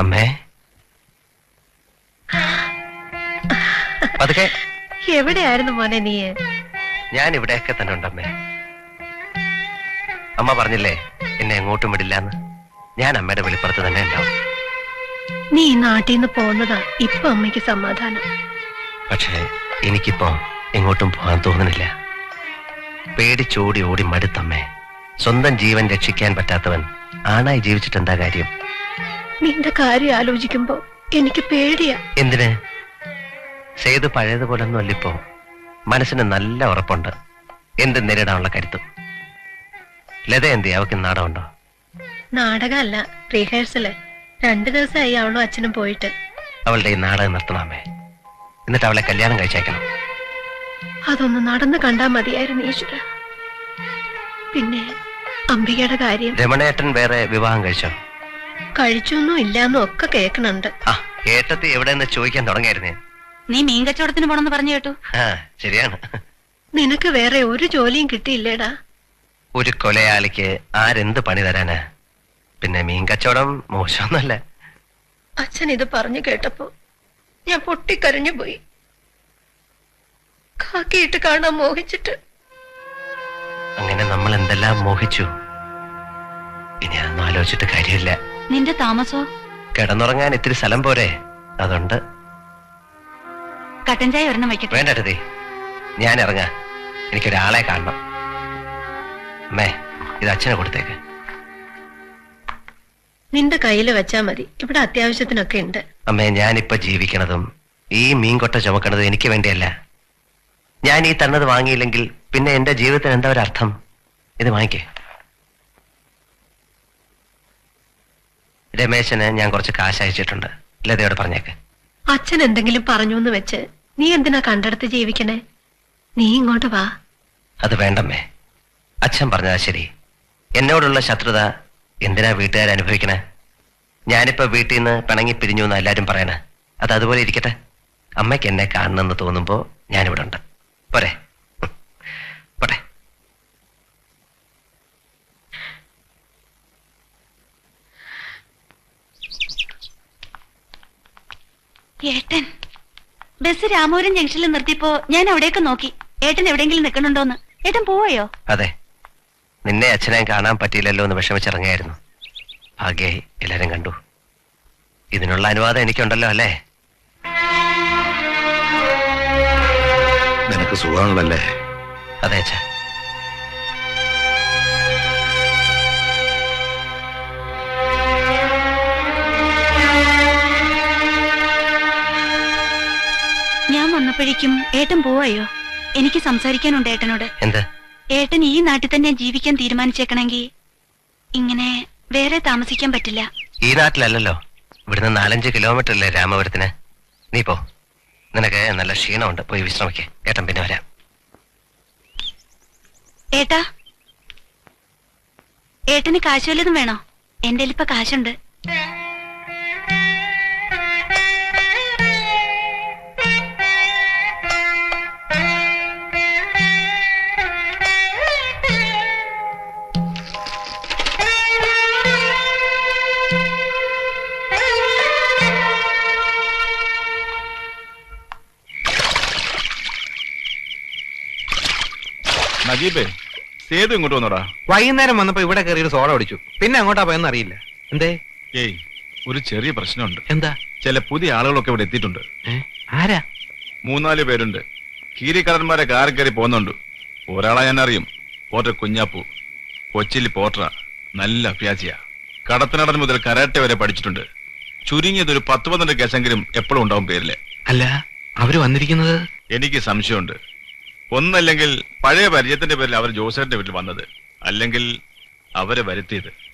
അമ്മേ. പതുക്കെ. എവിടെയായിരുന്നു മോനെ നീ? ഞാൻ ഇവിടെയൊക്കെ തന്നെ ഉണ്ടമ്മേ. അമ്മ പറഞ്ഞില്ലേ എന്നെ എങ്ങോട്ടും വിടില്ലാന്ന്. ഞാൻ അമ്മയുടെ വെളിപ്പുറത്ത് തന്നെ ഉണ്ടാവും. നീ ഈ നാട്ടിൽ നിന്ന് പോകുന്നതാ ഇപ്പൊ അമ്മയ്ക്ക് സമാധാനം. പക്ഷേ എനിക്കിപ്പോ എങ്ങോട്ടും പോകാൻ തോന്നുന്നില്ല. പേടിച്ചോടി ഓടി മടുത്തമ്മേ. സ്വന്തം ജീവൻ രക്ഷിക്കാൻ പറ്റാത്തവൻ ആണായി ജീവിച്ചിട്ട് എന്താ കാര്യം? നിന്റെ കാര്യം ആലോചിക്കുമ്പോ എനിക്ക് പേടിയാ. എന്തിന്? സേതു പഴയതുപോലെ ഒന്നും അല്ലിപ്പോ മനസ്സിന് നല്ല ഉറപ്പുണ്ട്. എന്ത് നേരിടാനുള്ള കരുത്തും. ലത എന്തി അവക്ക് നാടകമുണ്ടോ? നാടകമല്ല റിഹേഴ്സൽ രണ്ടു ദിവസമായി അവളും അച്ഛനും പോയിട്ട്. അവളുടെ ഈ നാടകം നിർത്തണമേ. എന്നിട്ട് അവളെ കല്യാണം കഴിച്ചേക്കണം അതൊന്ന് നടന്നു കണ്ടാ മതിയായിരുന്നു ഈശ്വര. പിന്നെ അംബികയുടെ കാര്യം. രമണേട്ടൻ വേറെ വിവാഹം കഴിച്ചോ? കഴിച്ചൊന്നും ഇല്ലാന്നും ഒക്കെ കേൾക്കണുണ്ട് ആ ഏട്ടത്തി എവിടെയെന്ന് ചോദിക്കാൻ തുടങ്ങായിരുന്നേ നീ മീൻ കച്ചവടത്തിന് പോണെന്ന് പറഞ്ഞു കേട്ടു. ആ ശരിയാണ്. നിനക്ക് വേറെ ഒരു ജോലിയും കിട്ടിയില്ലേടാ? ഒരു കൊലയാളിക്ക് ആരെന്ത് പണി തരാനാ? പിന്നെ മീൻ കച്ചവടം മോശമൊന്നല്ല അച്ഛൻ ഇത് പറഞ്ഞു കേട്ടപ്പോ ഞാൻ പൊട്ടിക്കരഞ്ഞു പോയി. കാക്കിയിട്ട് കാണാൻ മോഹിച്ചിട്ട്. അങ്ങനെ നമ്മൾ എന്തെല്ലാം മോഹിച്ചു? ഇനി അതൊന്നും ആലോചിച്ചിട്ട് കാര്യമില്ല. നിന്റെ താമസോ? കിടന്നുറങ്ങാൻ ഇത്തിരി സ്ഥലം പോരെ. അതുണ്ട്. കട്ടൻ ചായ ഒരെണ്ണം വയ്ക്കട്ടെ. വേണ്ടട്ടതേ ഞാൻ ഇറങ്ങാ. എനിക്കൊരാളെ കാണണം. അമ്മേ ഇത് അച്ഛനെ കൊടുത്തേക്ക്. നിന്റെ കയ്യിൽ വെച്ചാ മതി. ഇവിടെ അത്യാവശ്യത്തിനൊക്കെ ഉണ്ട്. അമ്മേ ഞാനിപ്പോ ജീവിക്കണതും ഈ മീൻകൊട്ട ചുമക്കണതും എനിക്ക് വേണ്ടിയല്ല. ഞാൻ ഈ തന്നത് വാങ്ങിയില്ലെങ്കിൽ പിന്നെ എന്റെ ജീവിതത്തിന് എന്താ ഒരു അർത്ഥം ഇത് വാങ്ങിക്കേ. രമേശന് ഞാൻ കുറച്ച് കാശ് അയച്ചിട്ടുണ്ട്. ലതയോട് പറഞ്ഞേക്ക്. അച്ഛൻ എന്തെങ്കിലും പറഞ്ഞു എന്ന് വെച്ച് നീ എന്തിനാ കണ്ടെടുത്ത് ജീവിക്കണേ? നീ ഇങ്ങോട്ട് വാ. അത് വേണ്ടമ്മേ. അച്ഛൻ പറഞ്ഞാ ശരി. എന്നോടുള്ള ശത്രുത എന്തിനാ വീട്ടുകാർ അനുഭവിക്കണേ? ഞാനിപ്പോ വീട്ടിൽ നിന്ന് പിണങ്ങി പിരിഞ്ഞു എന്ന് എല്ലാരും പറയണേ. അത് അതുപോലെ ഇരിക്കട്ടെ. അമ്മയ്ക്ക് എന്നെ കാണണമെന്ന് തോന്നുമ്പോ ഞാനിവിടെ ഉണ്ട് പോരെ ഉം. പോട്ടെ ഏട്ടൻ. ബസ് രാമപുരം ജംഗ്ഷനിൽ നിർത്തിയപ്പോ ഞാൻ അവിടെയൊക്കെ നോക്കി. ഏട്ടൻ എവിടെയെങ്കിലും നിൽക്കണുണ്ടോന്ന് ഏട്ടൻ പോവയോ? അതെ. നിന്നെ അച്ഛനെ കാണാൻ പറ്റിയില്ലല്ലോ എന്ന് വിഷമിച്ചിറങ്ങായിരുന്നു ഭാഗ്യായി എല്ലാരും കണ്ടു. ഇതിനുള്ള അനുവാദം എനിക്കുണ്ടല്ലോ അല്ലേ? നിനക്ക് സുഖമാണല്ലേ അതെ അച്ഛാ. ഞാൻ വന്നപ്പോഴേക്കും ഏട്ടൻ പോവായോ? എനിക്ക് സംസാരിക്കാനുണ്ട് ഏട്ടനോട്. എന്താ? ഏട്ടൻ ഈ നാട്ടിൽ തന്നെ ജീവിക്കാൻ തീരുമാനിച്ചേക്കണമെങ്കിൽ ഇങ്ങനെ വേറെ താമസിക്കാൻ പറ്റില്ല. ഈ നാട്ടിലല്ലല്ലോ. ഇവിടുന്ന് നാലഞ്ച് കിലോമീറ്റർ അല്ലേ രാമപുരത്തിന്? നീ പോ. നിനക്ക് നല്ല ക്ഷീണമുണ്ട്. പോയി വിശ്രമിക്കേ. ഏട്ടൻ പിന്നെ വരാം. ഏട്ടാ ഏട്ടന് കാശ് വല്ലതും വേണോ? എന്റെ ഇപ്പൊ കാശുണ്ട്. നജീബേ സേതു ഇങ്ങോട്ട് വന്നോടാ. വൈകുന്നേരം വന്നപ്പോ ഇവിടെ കയറി ഒരു സോഡ അടിച്ചു പിന്നെ അങ്ങോട്ടാ പോയെന്ന് അറിയില്ല. എന്തേ? ഏയ് ഒരു ചെറിയ പ്രശ്നമുണ്ട്. എന്താ? ചില പുതിയ ആളുകളൊക്കെ ഇവിടെ എത്തിയിട്ടുണ്ട്. ഏ? ആരാ? മൂന്നാൽ പേരുണ്ട്. കീരിക്കടന്മാരെ കാറി കയറി പോകുന്നുണ്ട്. ഒരാളെ ഞാൻ അറിയും പോറ്റ കുഞ്ഞാപ്പു. കൊച്ചിയിൽ പോട്ടറ നല്ല അഭ്യാസിയ കടത്തനടൻ മുതൽ കരാട്ടെ വരെ പഠിച്ചിട്ടുണ്ട്. ചുരുങ്ങിയത് ഒരു പത്ത് പന്ത്രണ്ട് കേസെങ്കിലും എപ്പോഴും ഉണ്ടാവും പേരിൽ. അല്ല അവർ വന്നിരിക്കുന്നത്? എനിക്ക് സംശയമുണ്ട്. ഒന്നല്ലെങ്കിൽ പഴയ പരിചയത്തിന്റെ പേരിൽ അവർ ജോസഫിന്റെ വീട്ടിൽ വന്നത് അല്ലെങ്കിൽ അവരെ വരുത്തിയത്.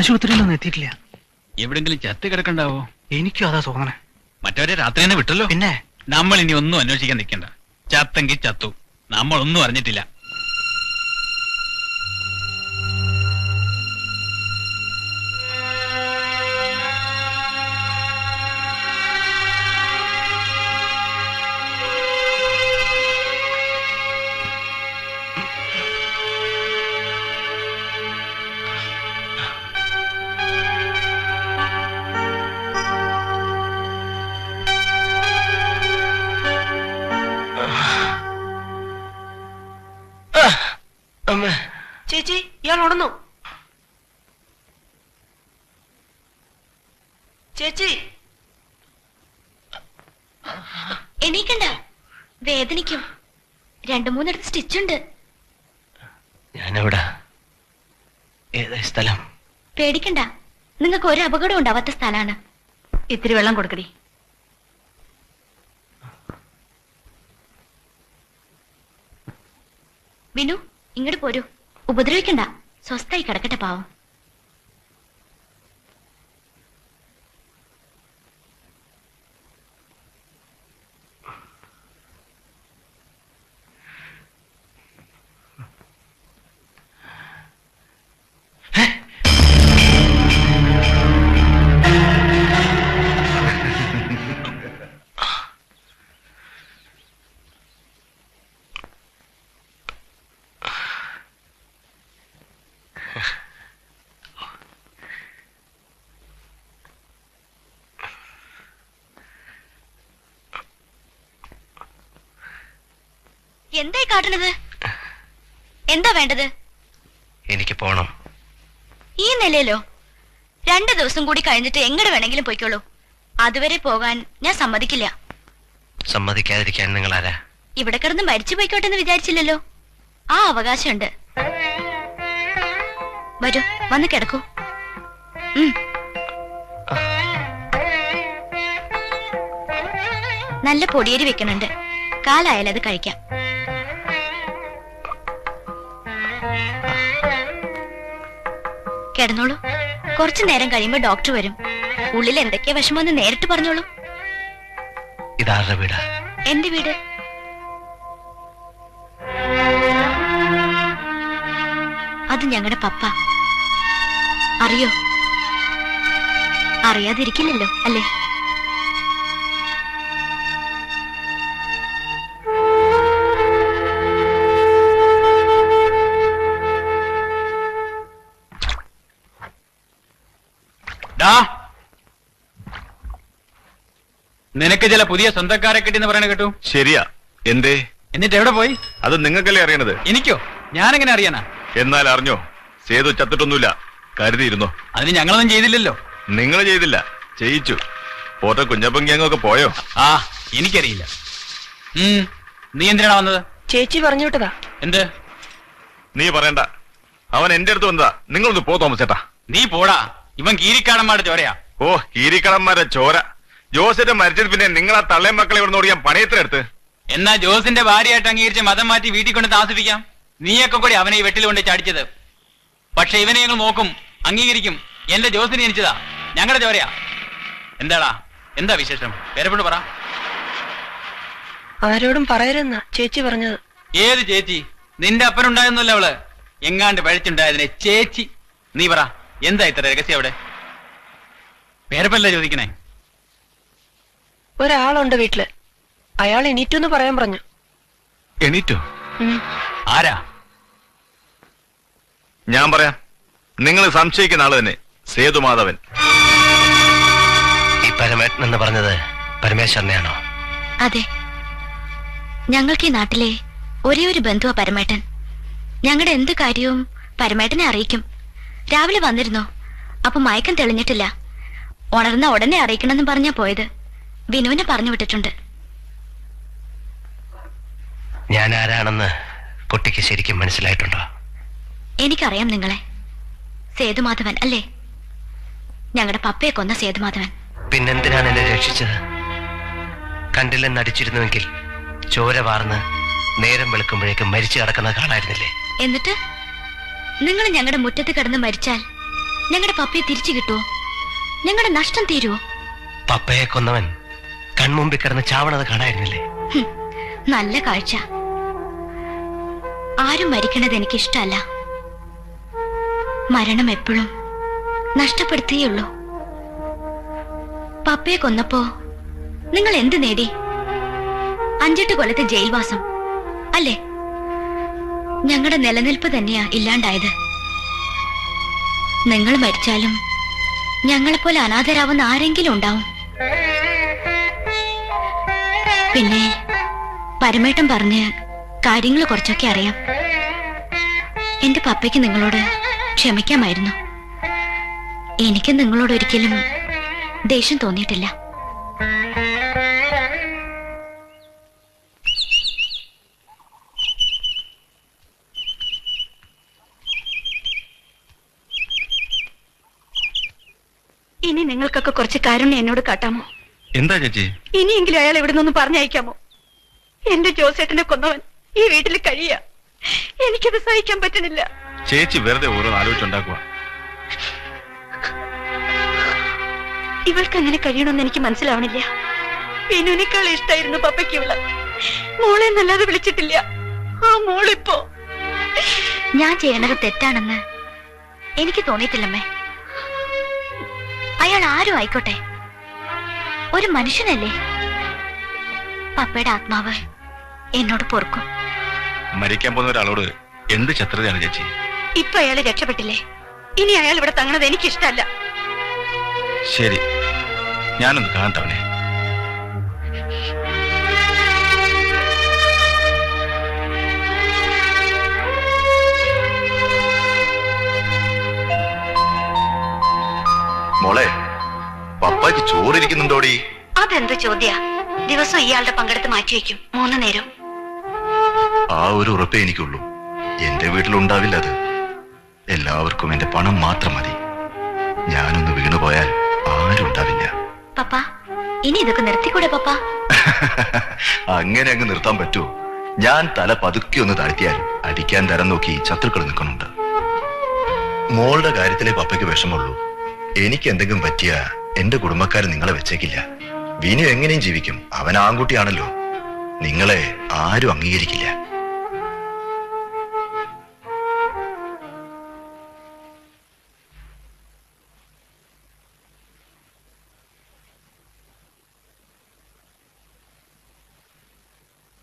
ആശുപത്രിയിലൊന്നും എത്തിയിട്ടില്ല. എവിടെങ്കിലും ചത്ത് കിടക്കണ്ടാവോ? എനിക്കും അതാ തോന്നണേ മറ്റവരെ രാത്രി തന്നെ വിട്ടല്ലോ. പിന്നെ? നമ്മൾ ഇനി ഒന്നും അന്വേഷിക്കാൻ നിൽക്കണ്ട. ചത്തെങ്കിൽ ചത്തു. നമ്മളൊന്നും അറിഞ്ഞിട്ടില്ല. ഇയാൾ ഉണന്നു ചേച്ചി. എണീക്കണ്ട. വേദനിക്കും. രണ്ടു മൂന്നിടത്ത് സ്റ്റിച്ചുണ്ട്. ഞാനെവിടാ. ഏതാ സ്ഥലം? പേടിക്കണ്ട. നിങ്ങൾക്ക് ഒരു അപകടം ഉണ്ടാവാത്ത സ്ഥലമാണ്. ഇത്തിരി വെള്ളം കൊടുക്കടി. വിനു ഇങ്ങോട്ട് പോരൂ. ഉപദ്രവിക്കണ്ട. സ്വസ്ഥായി കിടക്കട്ടെ പാവം. എന്തായി കാട്ടണത്? എന്താ വേണ്ടത്? എനിക്ക് പോണം. ഈ നിലയിലോ? രണ്ടു ദിവസം കൂടി കഴിഞ്ഞിട്ട് എങ്ങോട്ട് വേണമെങ്കിലും പോയിക്കോളൂ. അതുവരെ പോകാൻ ഞാൻ സമ്മതിക്കില്ല. സമ്മതിക്കാതിരിക്കാൻ നിങ്ങൾ ആരാ ഇവിടെ കിടന്ന് മരിച്ചു പോയിക്കോട്ടെ എന്ന് വിചാരിച്ചില്ലല്ലോ. ആ അവകാശമുണ്ട്. വരൂ വന്ന് കിടക്കൂ. നല്ല പൊടിയരി വെക്കണുണ്ട്. കാലായാലും അത് കഴിക്കാം. കിടന്നോളൂ. കുറച്ചു നേരം കഴിയുമ്പോ ഡോക്ടർ വരും. ഉള്ളിൽ എന്തൊക്കെയാ വിഷമമെന്ന് നേരിട്ട് പറഞ്ഞോളൂ. ഇതാരുടെ വീടാ? എന്റെ വീട്. അത് ഞങ്ങളുടെ പപ്പ. അറിയോ? അറിയാതിരിക്കില്ലല്ലോ അല്ലേ? ഡാ നിനക്ക് ചില പുതിയ സ്വന്തക്കാരെ കിട്ടിയെന്ന് പറയണ കേട്ടു? ശരിയാ. എന്തേ? എന്നിട്ട് എവിടെ പോയി? അത് നിങ്ങൾക്കല്ലേ അറിയണത്? എനിക്കോ? ഞാനെങ്ങനെ അറിയാനാ? എന്നാൽ അറിഞ്ഞോ? സേതു ചത്തിട്ടൊന്നുമില്ല. കരുതിയിരുന്നോ? അതിന് ഞങ്ങളൊന്നും ചെയ്തില്ലല്ലോ. നിങ്ങൾ ചെയ്തില്ല. ചെയ്യിച്ചു. പോട്ടെ കുഞ്ഞപ്പങ്കി അങ്ങൊക്കെ പോയോ? ആ എനിക്കറിയില്ല. ഉം നീ എന്തിനാണ് വന്നത്? ചേച്ചി പറഞ്ഞു വിട്ടതാ. എന്ത്? നീ പറയണ്ട. അവൻ എന്റെ അടുത്ത് വന്നതാ. നിങ്ങളൊന്ന് പോ തോമസ് ചേട്ടാ നീ പോടാ. ഇവൻ കീരിക്കാടന്മാരുടെ ചോരയാ. ഓ കീരിക്കാടന്മാരുടെ ചോര. ജോസിന്റെ മരിച്ചത് പിന്നെ നിങ്ങൾ ആ തള്ളയും മക്കളെ ഇവിടെ ഓടിയാൻ പണയത്തിനെടുത്ത് എന്നാ ജോസിന്റെ ഭാര്യയായിട്ട് അംഗീകരിച്ച് മതം മാറ്റി വീട്ടിൽ കൊണ്ട് താമസിപ്പിക്കാം. നീയൊക്കെ കൂടി അവനെ ഈ വെട്ടിൽ കൊണ്ട് ചാടിച്ചത്. പക്ഷെ ഇവനെ ഞങ്ങൾ നോക്കും അംഗീകരിക്കും. എന്റെ ജോസിന് ജനിച്ചതാ. ഞങ്ങളുടെ ചോരയാ. എന്താടാ? എന്താ വിശേഷം? പേരപ്പെട്ട് പറ. ആരോടും പറയരുന്ന ചേച്ചി പറഞ്ഞത്. ഏത് ചേച്ചി? നിന്റെ അപ്പനുണ്ടായിരുന്നല്ലോ അവൾ. എങ്ങാണ്ട് പഴിച്ചുണ്ടായതിനെ ചേച്ചി. നീ പറ. എന്താ ഇത്ര രഹസ്യം അവിടെ? പേരപ്പല്ല ചോദിക്കണേ? ഒരാളുണ്ട് വീട്ടിൽ. അയാൾ എണീറ്റെന്ന് പറയാൻ പറഞ്ഞു. എണീറ്റോ? ആരാ? ഞാൻ പറയാം. നിങ്ങൾ സംശയിക്കുന്ന ആൾ തന്നെ. സേതുമാധവൻ ഈ പരമേട്ടൻ എന്ന് പറഞ്ഞത് പരമേശ്വരനെയാണോ? അതെ. ഞങ്ങൾക്ക് ഈ നാട്ടിലെ ഒരേ ഒരു ബന്ധുവാ പരമേട്ടൻ. ഞങ്ങളുടെ എന്ത് കാര്യവും പരമേട്ടനെ അറിയിക്കും. രാവിലെ വന്നിരുന്നോ. അപ്പൊ മയക്കം തെളിഞ്ഞിട്ടില്ല. ഉണർന്ന ഉടനെ അറിയിക്കണമെന്ന് പറഞ്ഞാ പോയത്. വിനുവിനെ പറഞ്ഞു വിട്ടിട്ടുണ്ട്. ഞാൻ ആരാണെന്ന് കുട്ടിക്ക് ശരിക്കും മനസ്സിലായിട്ടുണ്ടോ? എനിക്കറിയാം നിങ്ങളെ. സേതുമാധവൻ അല്ലേ? ഞങ്ങളുടെ പപ്പയെ കൊന്ന സേതുമാധവൻ. പിന്നെന്തിനാണ് എന്നെ രക്ഷിച്ചത്? കണ്ടില്ലെന്ന് അടിച്ചിരുന്നുവെങ്കിൽ ചോര വാർന്ന് നേരം വെളുക്കുമ്പോഴേക്കും മരിച്ചു കിടക്കുന്നത് കാണായിരുന്നില്ലേ എന്നിട്ട്? നിങ്ങൾ ഞങ്ങളുടെ മുറ്റത്ത് കിടന്ന് മരിച്ചാൽ ഞങ്ങളുടെ പപ്പയെ തിരിച്ചു കിട്ടുമോ ഞങ്ങളുടെ നഷ്ടം തീരുമോ പപ്പയെ കൊന്നവൻ കൺമുമ്പിൽ കിടന്ന് ചാവണത് കാണായിരുന്നില്ലേ? നല്ല കാഴ്ച. ആരും മരിക്കണത് എനിക്കിഷ്ടല്ല മരണം എപ്പോഴും നഷ്ടപ്പെടുത്തിയുള്ളൂ. പപ്പയെ കൊന്നപ്പോ നിങ്ങൾ എന്ത് നേടി? അഞ്ചെട്ട് കൊല്ലത്തെ ജയിൽവാസം അല്ലേ? ഞങ്ങളുടെ നിലനിൽപ്പ് തന്നെയാ ഇല്ലാണ്ടായത്. നിങ്ങൾ മരിച്ചാലും ഞങ്ങളെപ്പോലെ അനാഥരാവുന്ന ആരെങ്കിലും ഉണ്ടാവും. പിന്നെ പരമേട്ടൻ പറഞ്ഞ് കാര്യങ്ങൾ കുറച്ചൊക്കെ അറിയാം. എന്റെ പപ്പയ്ക്ക് നിങ്ങളോട് ക്ഷമിക്കാമായിരുന്നു. എനിക്ക് നിങ്ങളോട് ഒരിക്കലും ദേഷ്യം തോന്നിയിട്ടില്ല. ഇനി നിങ്ങൾക്കൊക്കെ കുറച്ച് കാരുണ്യം എന്നോട് കാട്ടാമോ? എന്താ ചേച്ചി? ഇനിയെങ്കിലും അയാൾ ഇവിടെ നിന്നൊന്ന് പറഞ്ഞയക്കാമോ? എന്റെ ജോസേട്ടനെ കൊന്നവൻ ഈ വീട്ടിൽ കഴിയ. എനിക്കത് സഹിക്കാൻ പറ്റുന്നില്ല. ചേച്ചി വെറുതെ ഓരോ ആലോചിച്ചുണ്ടാക്കുക ഇവൾക്ക് അങ്ങനെ കഴിയണമെന്ന് എനിക്ക് മനസ്സിലാവണില്ല. വിനുവിനേക്കാൾ ഇഷ്ടായിരുന്നു പപ്പയ്ക്ക് ഇവൾ. മോളെ നല്ലാതെ വിളിച്ചിട്ടില്ല. ആ മോളിപ്പോ. ഞാൻ ചെയ്യണത് തെറ്റാണെന്ന് എനിക്ക് തോന്നിയിട്ടില്ലമ്മേ. അയാൾ ആരും ആയിക്കോട്ടെ. ഒരു മനുഷ്യനല്ലേ? പപ്പയുടെ ആത്മാവ് എന്നോട് പൊറുക്കും. മരിക്കാൻ പോകുന്ന ഒരാളോട് എന്ത് ശത്രുതയാണ് ചേച്ചി? ഇപ്പൊ അയാൾ രക്ഷപ്പെട്ടില്ലേ? ഇനി അയാൾ ഇവിടെ തങ്ങണത് എനിക്കിഷ്ടല്ല. ശരി. ഞാനൊന്ന് കാണട്ടവനെ മോളെ പപ്പായ്ക്ക് ചോറിരിക്കുന്നുണ്ടോടി? അതെന്ത് ചോദ്യ? ദിവസം ഇയാളുടെ പങ്കെടുത്ത് മാറ്റിവെക്കും മൂന്ന് നേരം. ആ ഒരു ഉറപ്പേ എനിക്കുള്ളൂ. എന്റെ വീട്ടിലുണ്ടാവില്ല അത്. എല്ലാവർക്കും എന്റെ പണം മാത്രം മതി. ഞാനൊന്ന് വീണുപോയാൽ ആരും ഉണ്ടാവില്ല പപ്പ ഇനി ഇതൊക്കെ നിർത്തിക്കൂടെ പപ്പ? അങ്ങനെ അങ്ങ് നിർത്താൻ പറ്റുമോ ഞാൻ തല പതുക്കി ഒന്ന് താഴ്ത്തിയാൽ അടിക്കാൻ തരം നോക്കി ശത്രുക്കൾ നിൽക്കുന്നുണ്ട്. മോളുടെ കാര്യത്തിലെ പപ്പയ്ക്ക് വിഷമുള്ളൂ എനിക്ക് എന്തെങ്കിലും പറ്റിയ എന്റെ കുടുംബക്കാർ നിങ്ങളെ വെച്ചേക്കില്ല. വിനു എങ്ങനെയും ജീവിക്കും. അവൻ ആൺകുട്ടിയാണല്ലോ. നിങ്ങളെ ആരും അംഗീകരിക്കില്ല.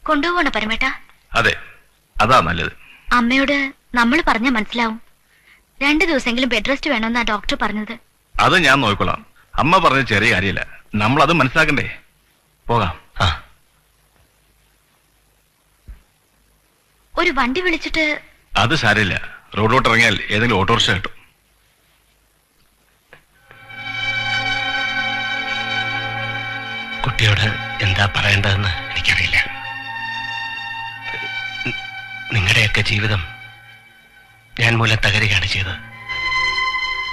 കൊണ്ടുപോകണ പരമേട്ട? അതെ അതാ നല്ലത്. അമ്മയോട് നമ്മൾ പറഞ്ഞാൽ മനസ്സിലാവും. രണ്ടു ദിവസമെങ്കിലും ബെഡ് റെസ്റ്റ് വേണമെന്നാ ഡോക്ടർ പറഞ്ഞത്. അത് ഞാൻ നോക്കിക്കൊള്ളാം അമ്മ പറഞ്ഞ ചെറിയ കാര്യമില്ല. നമ്മൾ അത് മനസ്സിലാക്കണ്ടേ? പോകാം. ആ. ഒരു വണ്ടി വിളിച്ചിട്ട് അത് സാരമില്ല. റോഡിലോട്ട് ഇറങ്ങിയാൽ ഏതെങ്കിലും ഓട്ടോറിക്ഷ കിട്ടും. കുട്ടിയോട് എന്താ പറയേണ്ടതെന്ന് എനിക്കറിയില്ല. നിങ്ങളുടെയൊക്കെ ജീവിതം ഞാൻ മൂലം തകരുകയാണ് ചെയ്തത്.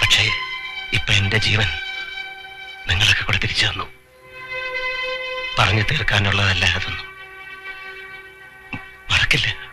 പക്ഷേ ഇപ്പൊ എന്റെ ജീവൻ നിങ്ങളൊക്കെ കൂടെ തിരിച്ചു തന്നു. പറഞ്ഞു തീർക്കാനുള്ളതല്ല അതൊന്നും മറക്കില്ല.